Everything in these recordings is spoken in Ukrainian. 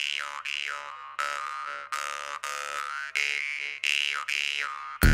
Yo, yo, uh, uh, uh, uh, yo, yo.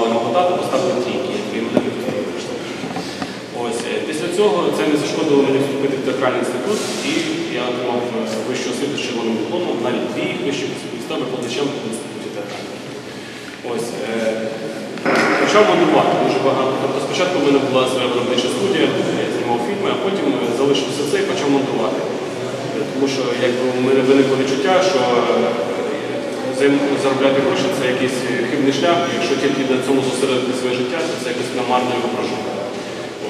Тата, поставили трійки, як він мене вийшло. Ось е, після цього це не зашкодило мені вступити в театральний інститут, і я отримав е, вищу освіту з червоним дипломом, навіть дві освіти, і став викладачем в інституті театрального. Ось е, почав моделювати дуже багато. Тобто спочатку в мене була своя виробнича студія, я знімав фільми, а потім залишився це і почав монтувати. Тому що якби у мене виникло відчуття, що е, заробляти гроші це якийсь хибний шлях, якщо тільки на цьому зосередити своє життя, то це якось намарно його прожити.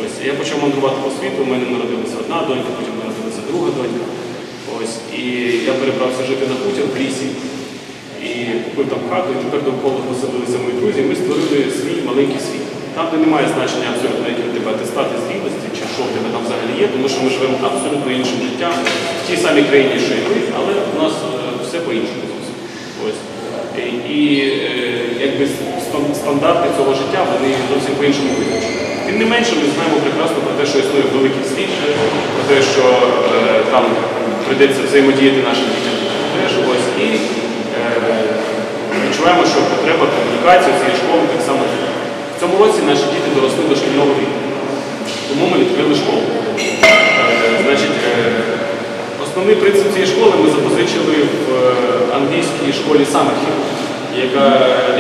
Ось я почав мандрувати по світу. У мене народилася одна донька, потім народилася друга донька. Ось і я перебрався жити на Путін в лісі. І купив там хату, і тепер довкола поселилися мої друзі. і Ми створили свій маленький світ. Там, де немає значення абсолютно, які у тебе атестати зрілості, чи що в тебе там взагалі є, тому що ми живемо абсолютно іншим життям, в тій самій країні, що і ви, але у нас е, все по-іншому. І, е, якби стандарти цього життя вони зовсім по-іншому визначені. Тим не менше, ми знаємо прекрасно про те, що існує великий світ, про те, що е, там прийдеться взаємодіяти нашим дітям теж ось. І е, відчуваємо, що потреба комунікації цієї школи так само. В цьому році наші діти доросли до шкільного віку. Тому ми відкрили школу. Основний принцип цієї школи ми запозичили в е, англійській школі Саммерхіл, яка,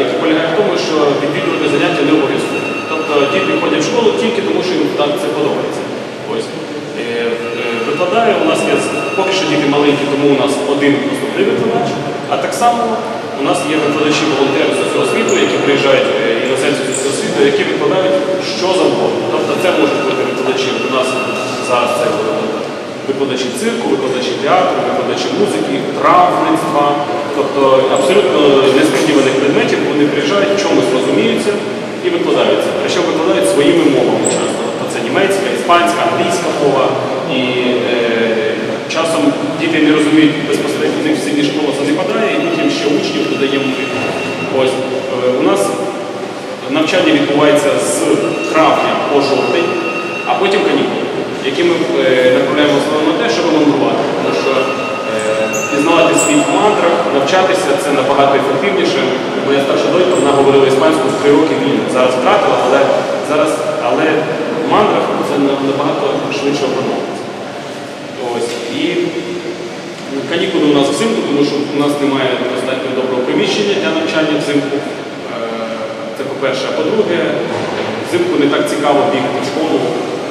який полягає в тому, що відвідувати заняття не обов'язково. Тобто діти ходять в школу тільки тому, що їм так це подобається. Ось. Е, е, Викладає, у нас є поки що діти маленькі, тому у нас один основний викладач, а так само у нас є викладачі-волонтери з усього світу, які приїжджають іноземці з усього світу, які викладають що завгодно. Тобто це можуть бути викладачі у нас зараз це викладачі цирку, викладачі театру, викладачі музики, травництва, тобто абсолютно несподіваних предметів, вони приїжджають, чомусь розуміються і викладаються. Причому викладають своїми мовами часто. Тобто це німецька, іспанська, англійська мова. І е, часом діти не розуміють безпосередньо, в них в сині школа це не падає, і потім ще учнів додаємо. Ось е, у нас навчання відбувається з травня по жовтень, а потім канікули, які ми е, направляємо основно на те, щоб мандрувати. Тому що е, пізнавати світ в мандрах, навчатися це набагато ефективніше. Моя старша донька вона говорила іспанську з три роки вільно. Зараз втратила, але зараз, але в мандрах це набагато швидше опановується. Ось. І канікули у нас взимку, тому що у нас немає достатньо доброго приміщення для навчання взимку. Е, Це по-перше. А по-друге, взимку не так цікаво бігати в школу,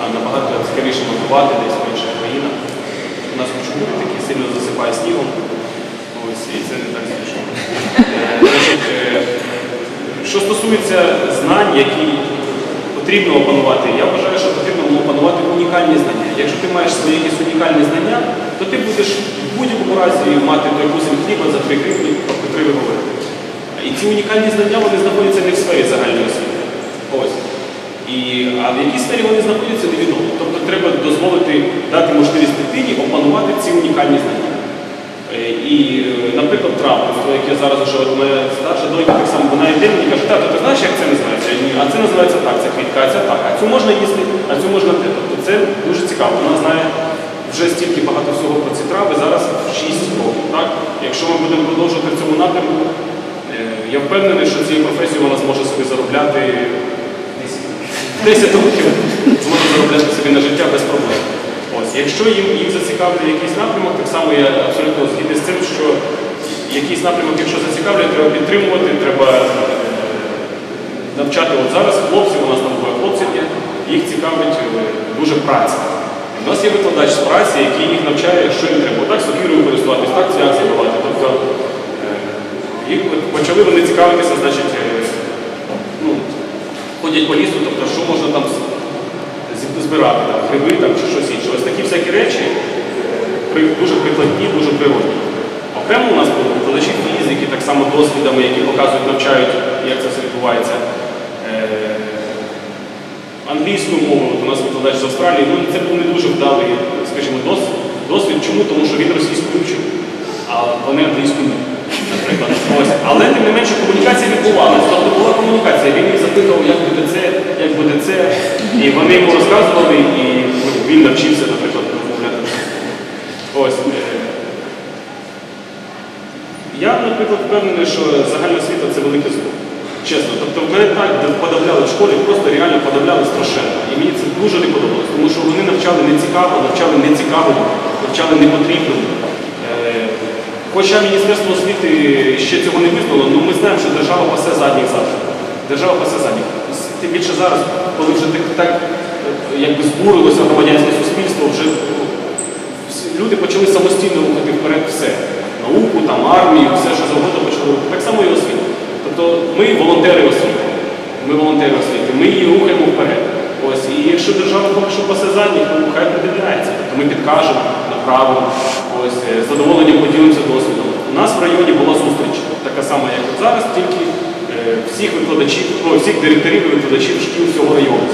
а набагато цікавіше монтувати десь в інших країнах. У нас кучугури такі сильно засипає снігом. І це не так смішно. Е, Що стосується знань, які потрібно опанувати, я вважаю, що потрібно опанувати унікальні знання. Якщо ти маєш свої якісь унікальні знання, то ти будеш в будь-якому разі мати той кусень хліба за три гривні, про котрий ви говорите. І ці унікальні знання вони знаходяться не в сфері загальної освіти. Ось. І, а в якій сфері вони знаходяться, невідомо. Тобто треба дозволити дати можливість дитині опанувати ці унікальні знання. Е, І, е, наприклад, травництво, яке зараз вже от моя старша донька так само вона йде мені каже, тато, ти знаєш, як це називається? Я говорю, А це називається так, це квітка, а це так, а цю можна їсти, а цю можна те. Тобто це дуже цікаво. Вона знає вже стільки багато всього про ці трави, зараз 6 років. Так? Якщо ми будемо продовжувати в цьому напрямку, е, я впевнений, що цією професією вона зможе собі заробляти 10 років, зможе заробляти собі на життя без проблем. Ось, якщо їм, їх зацікавлює якийсь напрямок, так само я абсолютно згідний з тим, що якийсь напрямок, якщо зацікавлює, треба підтримувати, треба е, навчати. От зараз хлопців, у нас там двоє хлопців є, їх цікавить е, дуже праця. У нас є викладач з праці, який їх навчає, що їм треба. Так, сокирою користуватись, так, цвях забивати. Тобто е, їх почали вони цікавитися, значить, ну, ходять по лісу, тобто що можна там збирати, там, гриби там, чи щось інше. Ось такі всякі речі дуже прикладні, дуже природні. Окремо у нас були викладачі фізики, так само досвідами, які показують, навчають, як це все відбувається. Е, Англійською мовою, от у нас викладач з Австралії, ну це був не дуже вдалий, скажімо, досвід. Досвід. Чому? Тому що він російську вивчив, а вони англійську ні. Наприклад. Ось. Але тим не менше комунікація відбувалася. Тобто була комунікація. Він їх запитував, як буде це, буде це. І вони йому розказували, і ну, він навчився, наприклад, розмовляти. Ось. е, Я, наприклад, впевнений, що загальна освіта це велике зло. Чесно. Тобто мене так подавляли в школі, просто реально подавляли страшенно. І мені це дуже не подобалось, тому що вони навчали не цікаво, навчали не цікавому, навчали не потрібному. Е, Хоча Міністерство освіти ще цього не визнало, але ми знаємо, що держава пасе задніх завжди. Держава пасе задніх. Тим більше зараз, коли вже так, так якби збурилося громадянське суспільство, вже ну, люди почали самостійно рухати вперед все. Науку, там, армію, все, що завгодно почали рухати. Так само і освіту. Тобто ми волонтери освіти. Ми волонтери освіти, ми її рухаємо вперед. Ось, і якщо держава поки що пасе задніх, ну хай придивляється. Тобто ми підкажемо, направимо, ось, е, задоволенням поділимося досвідом. У нас в районі була зустріч, така сама, як зараз, тільки всіх викладачів, ну, всіх директорів і викладачів шкіл всього району.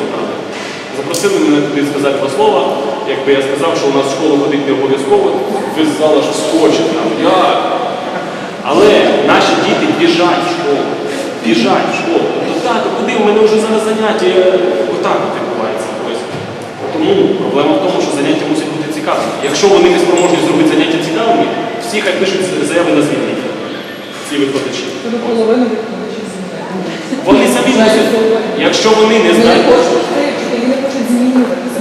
Запросили мене туди сказати два слова. Якби я сказав, що у нас в школу ходить не обов'язково, ви з зала ж вскочите там. Як? Але наші діти біжать в школу. Біжать в школу. Тобто, так, куди? У мене вже зараз заняття. Отак от відбувається. Ось. Тому проблема в тому, що заняття мусять бути цікавими. Якщо вони не спроможні зробити заняття цікавими, всі хай пишуть заяви на звільнення. Ці викладачі. До змінити. Вони якщо вони не знають. хочуть не хочуть змінюватися.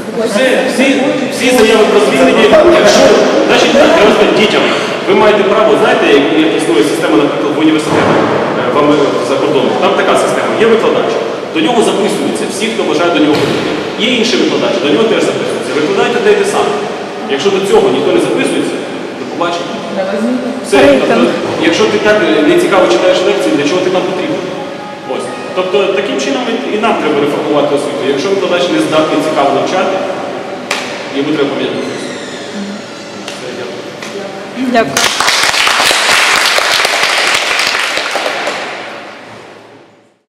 Всі, заяви про звільнення, якщо, значить, треба сказати дітям, ви маєте право, знаєте, як, існує система, наприклад, в університетах е, в Амер- за кордоном. Там така система, є викладач, до нього записуються всі, хто бажає до нього ходити. Є інший викладач, до нього теж записуються. Викладайте де й те. Якщо до цього ніхто не записується. Треба змінити. Все, тобто, якщо ти так е, не цікаво читаєш лекції, для чого ти там потрібен? Тобто таким чином і- нам треба реформувати освіту. Якщо викладач не здатний цікаво навчати, йому треба пам'ятати. Дякую.